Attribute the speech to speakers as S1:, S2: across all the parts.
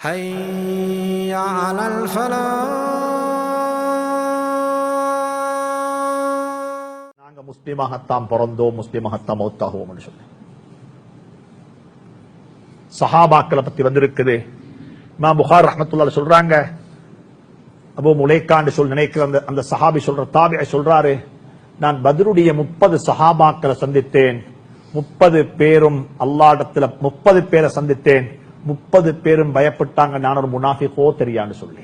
S1: حي على الفلاح
S2: நாங்க முஸ்லீமாகத்தான் பிறந்தோம் முஸ்லீமாகத்தான் மௌத்தாகுவோம்னு சொல்லி சஹாபாக்களை பத்தி வந்திருக்குது இமாம் புகார் ரஹ்மத்துல்லாஹி சொல்றாங்க அபு முலைக்கான்னு சொல்லி நினைக்கிற அந்த அந்த சஹாபி சொல்ற தாபியை சொல்றாரு நான் பத்ருடைய முப்பது சஹாபாக்களை சந்தித்தேன் முப்பது பேரும் அல்லாடத்துல முப்பது பேரை சந்தித்தேன் முப்பது பேரும் பயப்பட்டாங்க. நான் ஒரு முனாஃபிகோ தெரியான்னு சொல்லி.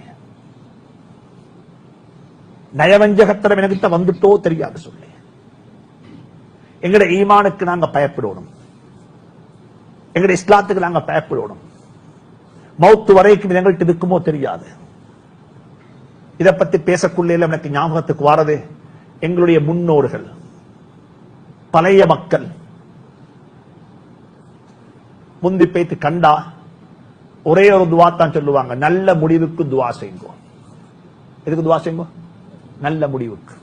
S2: நயவஞ்சகத்திடம் எனக்கிட்ட வந்துட்டோ தெரியாது சொல்லி. எங்கட ஈமானுக்கு நாங்க பயப்படணும். எங்கட இஸ்லாத்துக்கு நாங்க பயப்படணும். மௌத்து வரைக்கும் எங்கள்கிட்ட இருக்குமோ தெரியாது. இதை பத்தி பேசக்குள்ள எனக்கு ஞாபகத்துக்கு வாரது. எங்களுடைய முன்னோர்கள் பழைய மக்கள் முந்தி பேத்து கண்டா ஒரே ஒரு துவா தான் சொல்லுவாங்க நல்ல முடிவுக்கு துவா செய்யுங்க எதுக்கு துவா செய்யுங்க நல்ல முடிவுக்கு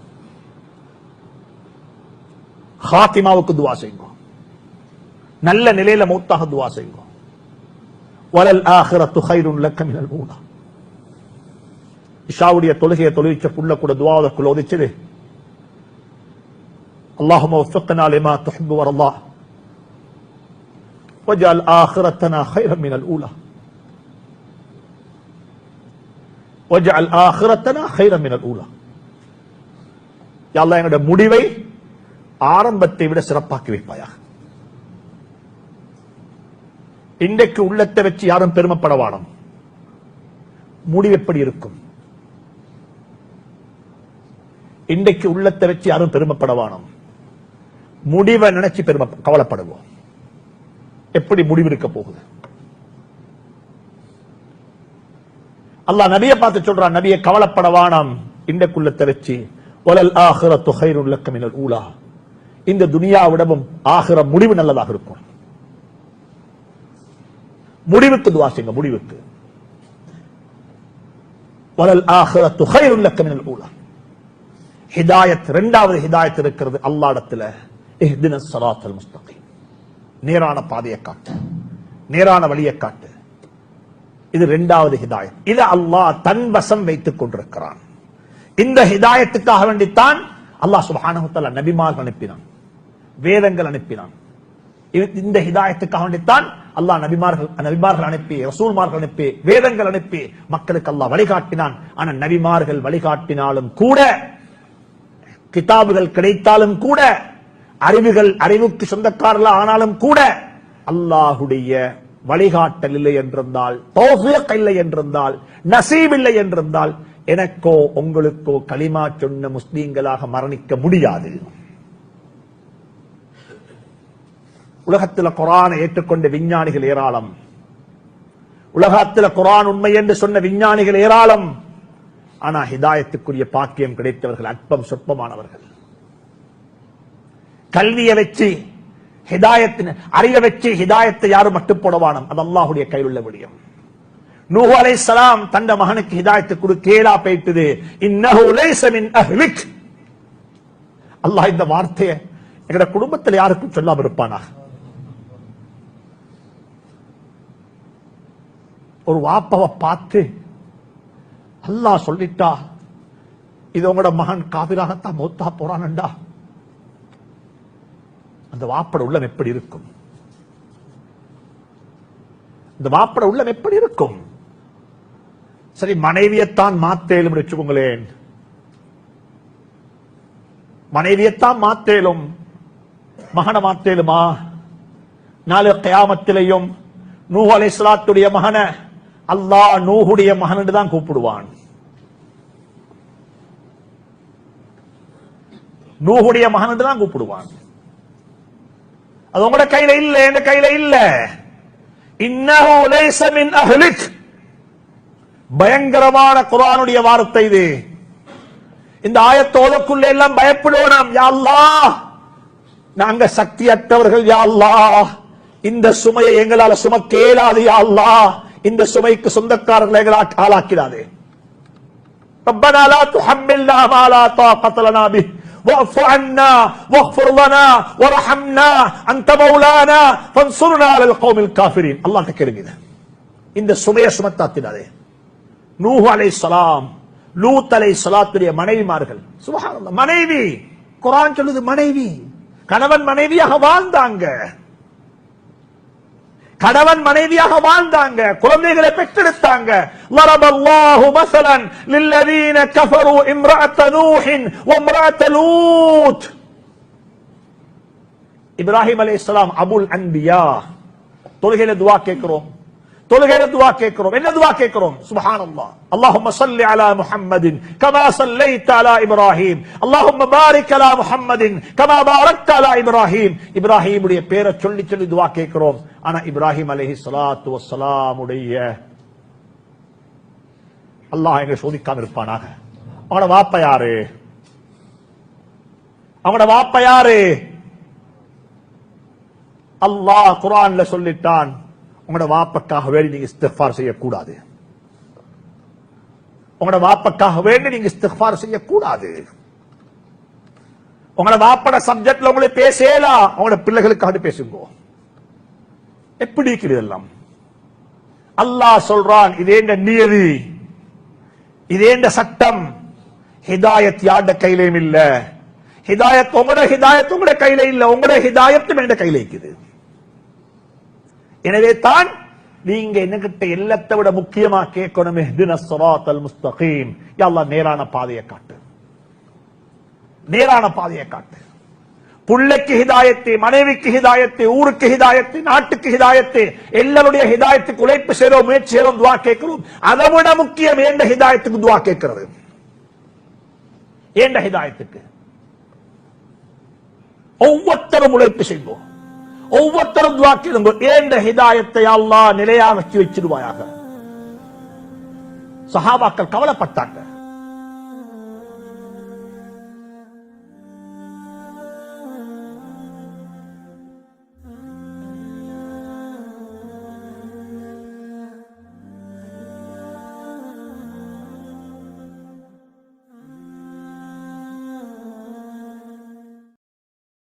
S2: ஹாத்திமாவுக்கு துவா செய்யுங்க நல்ல நிலையில மௌத்தாக துவா செய்யுங்க வலல் ஆஹிரத்து ஹைருன் லக்க மினல் ஊலா இஷாவுடைய தொழுகையை தொழுவிச்ச புள்ள கூட துவாவதற்குள்ள ஒதிச்சது اللهم وفقنا لما تحب وارضاه واجعل آخرتنا خيرا من الأولى என்னுடைய முடிவை ஆரம்பத்தை விட சிறப்பாக்கி வைப்பாயாக. இன்றைக்கு உள்ளத்தை வச்சு யாரும் பெருமைப்படவாடும் முடிவு எப்படி இருக்கும்? இன்றைக்கு உள்ளத்தை வச்சு யாரும் பெருமைப்படவானோம். முடிவை நினைச்சு பெருமை கவலைப்படுவோம். எப்படி முடிவு இருக்க போகுது? அல்லாஹ் நபியை பார்த்து சொல்றான் நபியை கவலைப்படவானாம் இண்டக்குள்ள தெரிச்சு ஒலல் ஆகிற ஹைருல் லக்க மினல் ஊலா. இந்த துனியாவிடமும் ஆகிற முடிவு நல்லதாக இருக்கும். முடிவுக்கு துவா செய்யுங்க முடிவுக்கு. வலல் ஆகிற ஹைருல் லக்க மினல் ஊலா. ஹிதாயத் இரண்டாவது ஹிதாயத் இருக்கிறது அல்லாடத்துல. இஹ்தின ஸராத்தல் முஸ்தகி நேரான பாதையை காட்டு. நேரான வழியை காட்டு. இது இரண்டாவது ஹிதாயத். இது அல்லாஹ் தன் வசம் வைத்துக் கொண்டிருக்கிறான். இந்த ஹிதாயத்துக்காக வேண்டித்தான் அல்லாஹ் சுப்ஹானஹு நபிமார்கள் அனுப்பினான். வேதங்கள் அனுப்பினான். இந்த ஹிதாயத்துக்காக வேண்டித்தான் அல்லாஹ் நபிமார்கள் நபிமார்கள் அனுப்பி ரசூல்மார்கள் அனுப்பி வேதங்கள் அனுப்பி மக்களுக்கு அல்லாஹ் வழிகாட்டினான். ஆனா நபிமார்கள் வழிகாட்டினாலும் கூட கிதாபுகள் கிடைத்தாலும் கூட அறிவுகள் அறிவுக்கு சொந்தக்காரர்கள் ஆனாலும் கூட அல்லாஹுடைய வழிகாட்டல் இல்லை என்றிருந்தால் தௌஃபீக் இல்லை என்றிருந்தால் நசீப் இல்லை என்றிருந்தால் எனக்கோ உங்களுக்கோ களிமா சொன்ன முஸ்லீம்களாக மரணிக்க முடியாது. உலகத்தில் குரானை ஏற்றுக்கொண்ட விஞ்ஞானிகள் ஏராளம். உலகத்தில் குரான் உண்மை என்று சொன்ன விஞ்ஞானிகள் ஏராளம். ஆனா ஹிதாயத்துக்குரிய பாக்கியம் கிடைத்தவர்கள் அற்பம் சொற்பமானவர்கள். கல்வியை வச்சு ஹிதாயத்தின் அறிய வச்சு ஹிதாயத்தை யாரும் மட்டும் போடவானும். அது அல்லாஹுடைய கையில் உள்ள விடயம். நூஹு அலைஹிஸ்ஸலாம் தந்த மகனுக்கு ஹிதாயத்தை கொடு போயிட்டது இன்னஹு அல்லாஹ் இந்த வார்த்தையை எங்கட குடும்பத்தில் யாருக்கும் சொல்லாம இருப்பானா? ஒரு வாப்பவை பார்த்து அல்லாஹ் சொல்லிட்டா இது உங்களோட மகன் காவிராகத்தான் மௌத்தா போறானண்டா. அந்த வாப்பட உள்ளம் எப்படி இருக்கும்? இந்த வாப்பட உள்ளம் எப்படி இருக்கும்? சரி மனைவியத்தான் மாத்தேலும் வச்சுக்கோங்களேன். மனைவியத்தான் மாத்தேலும் மகன மாத்தேலுமா? நாலு கயாமத்திலையும் நூஹ் சலாத்துடைய மகன அல்லாஹ் நூஹுடைய மகன் தான் கூப்பிடுவான். நூஹுடைய மகன் தான் கூப்பிடுவான். அது உங்களோட கையில இல்ல எந்த கையில இல்ல இன்னஹு லைஸ மின் அஹ்லிக் பயங்கரமான குர்ஆனுடைய வார்த்தை இது இந்த ஆயத்தோதக்குள்ள எல்லாம் பயப்படுவோம் யா அல்லாஹ் நாங்க சக்தியற்றவர்கள் யா அல்லாஹ் இந்த சுமையை எங்களால சுமக்க இயலாது யா அல்லாஹ் இந்த சுமைக்கு சொந்தக்காரர்களை எங்களை ஆளாக்கிறாதே ربنا لا تحملنا ما لا طاقة لنا به واعف عنا واغفر لنا وارحمنا انت مولانا فانصرنا على القوم الكافرين الله تكرم இந்த சுமைய சுமத்தாத்தினாரே நூஹு அலை சலாம் லூத் அலை சலாத்துடைய மனைவிமார்கள் சுபஹானல்லாஹ் மனைவி குர்ஆன் சொல்லுது மனைவி கணவன் மனைவியாக வாழ்ந்தாங்க கணவன் மனைவியாக வாழ்ந்தாங்க குழந்தைகளை பெற்றெடுத்தாங்க ضرب الله مثلا للذين كفروا امرأة نوح وامرأة لوط இப்ராஹிம் அலைஹிஸ்ஸலாம் அபுல் அன்பியா தொழுகையில துவா கேட்கிறோம் தொழுகையில துவா கேட்கிறோம். என்ன துவா கேட்கிறோம்? சுபஹானல்லா. அல்லாஹும்ம ஸல்லி அலா முஹம்மதின் கமா ஸல்லைத அலா இப்ராஹீம். அல்லாஹும்ம பாரிக் அலா முஹம்மதின் கமா பாரக்த அலா இப்ராஹீம். இப்ராஹீமுடைய பேரை சொல்லி சொல்லி துவா கேட்கிறோம். ஆனா இப்ராஹிம் அலைஹி ஸலாத்து வஸ்ஸலாமுடைய அல்லாஹ் எங்க சோதிக்காம இருப்பானாக. அவனோட வாப்ப யாரு? அவனோட வாப்ப யாரு? அல்லாஹ் குரான்ல சொல்லிட்டான். உங்களோட வாப்பக்காக வேண்டி நீங்க இஸ்திஃபார் செய்யக்கூடாது. உங்களோட வாப்பக்காக வேண்டி நீங்க இஸ்திஃபார் செய்யக்கூடாது. உங்களோட வாப்பட சப்ஜெக்ட்ல உங்களை பேசலாம் உங்களோட பிள்ளைகளுக்காக பேசுங்க. எப்படி இருக்குது இதெல்லாம்? அல்லாஹ் சொல்றான் இதேண்ட நியதி? இதேண்ட சட்டம்? ஹிதாயத் யாண்ட கையிலையும் இல்ல. ஹிதாயத் உங்களோட ஹிதாயத் உங்களோட கையில இல்ல. உங்களோட ஹிதாயத்தும் என்ற கையில இருக்குது. எனவே தான் நீங்க என்னகிட்ட எல்லாத்தை விட முக்கியமா கேட்கணுமே. இஹ்தின முஸ்தகீம். யா நேரான பாதையை காட்டு. நேரான பாதையை காட்டு. புள்ளைக்கு ஹிதாயத்தை மனைவிக்கு ஹிதாயத்தை ஊருக்கு ஹிதாயத்தை நாட்டுக்கு ஹிதாயத்தை எல்லாருடைய ஹிதாயத்துக்கு உழைப்பு செய்றோம் முயற்சி செய்றோம் துவா கேட்கிறோம். அதை விட முக்கியம் ஏண்ட ஹிதாயத்துக்கு துவா கேட்கிறது? ஏண்ட ஹிதாயத்துக்கு? ஒவ்வொருத்தரும் உழைப்பு செய்வோம். ஒவ்வொருத்தரும் துவா கேளுங்க. ஏண்ட ஹிதாயத்தை அல்லாஹ் நிலையாக வச்சு வச்சிருவாயாக? சஹாபாக்கள் கவலைப்பட்டாங்க.